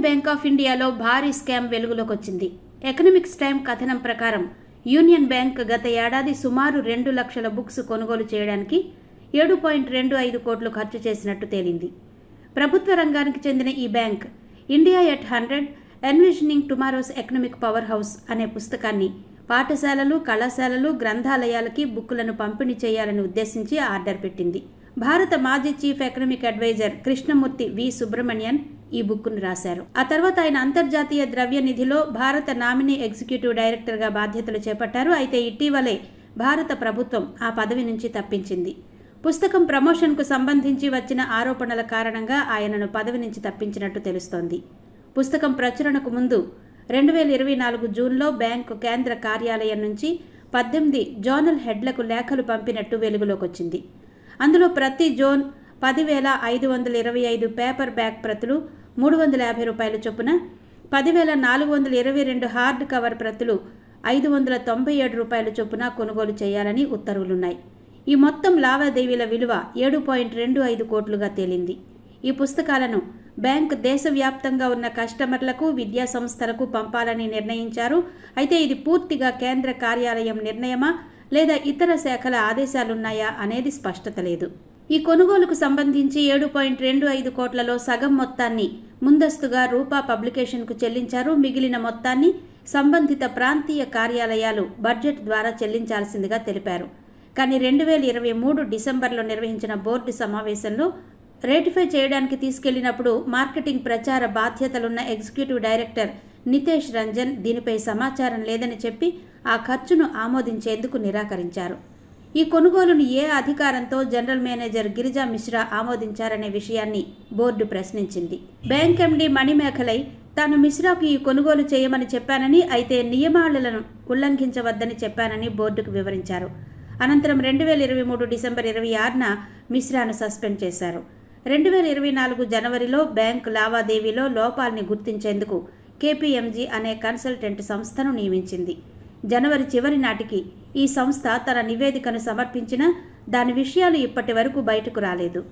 Bank of ఇండియాలో భారీ scam వెలుగులోకి వచ్చింది ఎకనమిక్స్ టైం కథనం ప్రకారం యూనియన్ బ్యాంక్ గత ఏడాది సుమారు రెండు లక్షల బుక్స్ కొనుగోలు చేయడానికి ఏడు పాయింట్ రెండు ఐదు కోట్లు ఖర్చు చేసినట్టు తేలింది. ప్రభుత్వ రంగానికి చెందిన ఈ bank India at hundred envisioning tomorrow's economic power house అనే పుస్తకాన్ని పాఠశాలలు కళాశాలలు గ్రంథాలయాలకి బుక్కులను పంపిణీ చేయాలని ఉద్దేశించి ఆర్డర్ పెట్టింది. భారత మాజీ chief economic advisor Krishnamurthy V Subramanian ఈ బుక్ను రాశారు. ఆ తర్వాత ఆయన అంతర్జాతీయ ద్రవ్య నిధిలో భారత నామినీ ఎగ్జిక్యూటివ్ డైరెక్టర్గా బాధ్యతలు చేపట్టారు. అయితే ఇటీవలే భారత ప్రభుత్వం ఆ పదవి నుంచి తప్పించింది. పుస్తకం ప్రమోషన్కు సంబంధించి వచ్చిన ఆరోపణల కారణంగా ఆయనను పదవి నుంచి తప్పించినట్టు తెలుస్తోంది. పుస్తకం ప్రచురణకు ముందు రెండు వేల ఇరవై నాలుగు జూన్లో బ్యాంకు కేంద్ర కార్యాలయం నుంచి పద్దెనిమిది జోనల్ హెడ్లకు లేఖలు పంపినట్టు వెలుగులోకి వచ్చింది అందులో ప్రతి జోన్ పదివేల ఐదు వందల ఇరవై ఐదు పేపర్ బ్యాక్ ప్రతులు మూడు వందల యాభై రూపాయల చొప్పున పదివేల నాలుగు వందల ఇరవై రెండు హార్డ్ కవర్ ప్రతులు ఐదు వందల తొంభై ఏడు రూపాయల చొప్పున కొనుగోలు చేయాలని ఉత్తర్వులున్నాయి. ఈ మొత్తం లావాదేవీల విలువ ఏడు పాయింట్ రెండు ఐదు కోట్లుగా తేలింది. ఈ పుస్తకాలను బ్యాంక్ దేశవ్యాప్తంగా ఉన్న కస్టమర్లకు విద్యా సంస్థలకు పంపాలని నిర్ణయించారు. అయితే ఇది పూర్తిగా కేంద్ర కార్యాలయం నిర్ణయమా లేదా ఇతర శాఖల ఆదేశాలున్నాయా అనేది స్పష్టత లేదు. ఈ కొనుగోలుకు సంబంధించి ఏడు పాయింట్ రెండు ఐదు కోట్లలో సగం మొత్తాన్ని ముందస్తుగా రూపా పబ్లికేషన్కు చెల్లించారు. మిగిలిన మొత్తాన్ని సంబంధిత ప్రాంతీయ కార్యాలయాలు బడ్జెట్ ద్వారా చెల్లించాల్సిందిగా తెలిపారు. కానీ రెండు వేల ఇరవై మూడు డిసెంబర్లో నిర్వహించిన బోర్డు సమావేశంలో రేటిఫై చేయడానికి తీసుకెళ్ళినప్పుడు మార్కెటింగ్ ప్రచార బాధ్యతలున్న ఎగ్జిక్యూటివ్ డైరెక్టర్ నితేష్ రంజన్ దీనిపై సమాచారం లేదని చెప్పి ఆ ఖర్చును ఆమోదించేందుకు నిరాకరించారు. ఈ కొనుగోలును ఏ అధికారంతో జనరల్ మేనేజర్ గిరిజా మిశ్రా ఆమోదించారనే విషయాన్ని బోర్డు ప్రశ్నించింది. బ్యాంక్ ఎండీ మణిమేఖలై తాను మిశ్రాకు ఈ కొనుగోలు చేయమని చెప్పానని అయితే నియమాలను ఉల్లంఘించవద్దని చెప్పానని బోర్డుకు వివరించారు. అనంతరం రెండు వేల ఇరవై మూడు డిసెంబర్ ఇరవై ఆరున మిశ్రాను సస్పెండ్ చేశారు. రెండు వేల ఇరవై నాలుగు జనవరిలో బ్యాంకు లావాదేవీలో లోపాల్ని గుర్తించేందుకు కేపీఎంజీ అనే కన్సల్టెంట్ సంస్థను నియమించింది. జనవరి చివరి నాటికి ఈ సంస్థ తన నివేదికను సమర్పించినా దాని విషయాలు ఇప్పటి వరకు బయటకు రాలేదు.